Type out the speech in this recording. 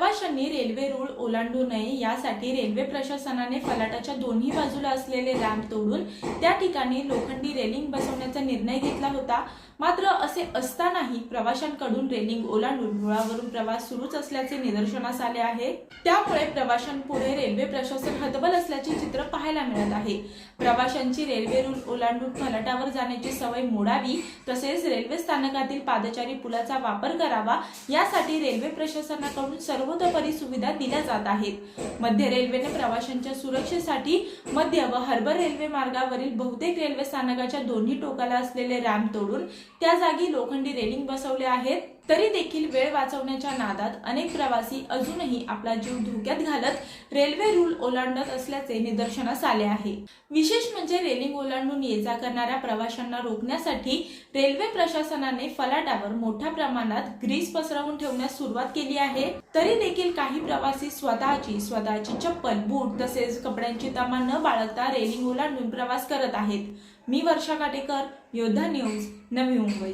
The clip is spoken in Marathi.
प्रवाशांनी रेल्वे रूळ ओलांडू नये यासाठी रेल्वे प्रशासनाने फलाटाच्या दोन्ही बाजूला असलेले रॅम्प तोडून त्या ठिकाणी लोखंडी रेलिंग बसवण्याचा निर्णय घेतला होता. मात्र असे असतानाही प्रवाशांकडून रेलिंग ओलांडून रुळावरून प्रवास सुरूच असल्याचे निदर्शनास आले आहे. त्यामुळे प्रवाशांपुढे रेल्वे प्रशासन हतबल असल्याचे चित्र पाहायला मिळत आहे. प्रवाशांची रेल्वे रूळ ओलांडून फलाटावर जाण्याची सवय मोडावी तसेच रेल्वे स्थानकातील पादचारी पुलाचा वापर करावा यासाठी रेल्वे प्रशासनाकडून सर्वतोपरी सुविधा दिल्या जात आहेत. मध्य रेल्वेने प्रवाशांच्या सुरक्षेसाठी मध्य व हार्बर रेल्वे मार्गावरील बहुतेक रेल्वे स्थानकाच्या दोन्ही टोकाला असलेले रॅम्प तोडून त्या जागी लोखंडी रेलिंग बसवले आहेत. तरी देखील वेळ वाचवण्याच्या नादात अनेक प्रवासी अजूनही आपला जीव धोक्यात घालत रेल्वे रूल ओलांडत असल्याचे निदर्शनास आले आहे. विशेष म्हणजे रेलिंग ओलांडून ये जा करणाऱ्या प्रवाशांना रोखण्यासाठी रेल्वे प्रशासनाने फलाटावर मोठ्या प्रमाणात ग्रीस पसरवून ठेवण्यास सुरुवात केली आहे. तरी देखील काही प्रवासी स्वतःची स्वतःची चप्पल बूट तसेच कपड्यांची तमा न बाळगता रेलिंग ओलांडून प्रवास करत आहेत. मी वर्षा काटेकर योद्धा न्यूज नवी मुंबई.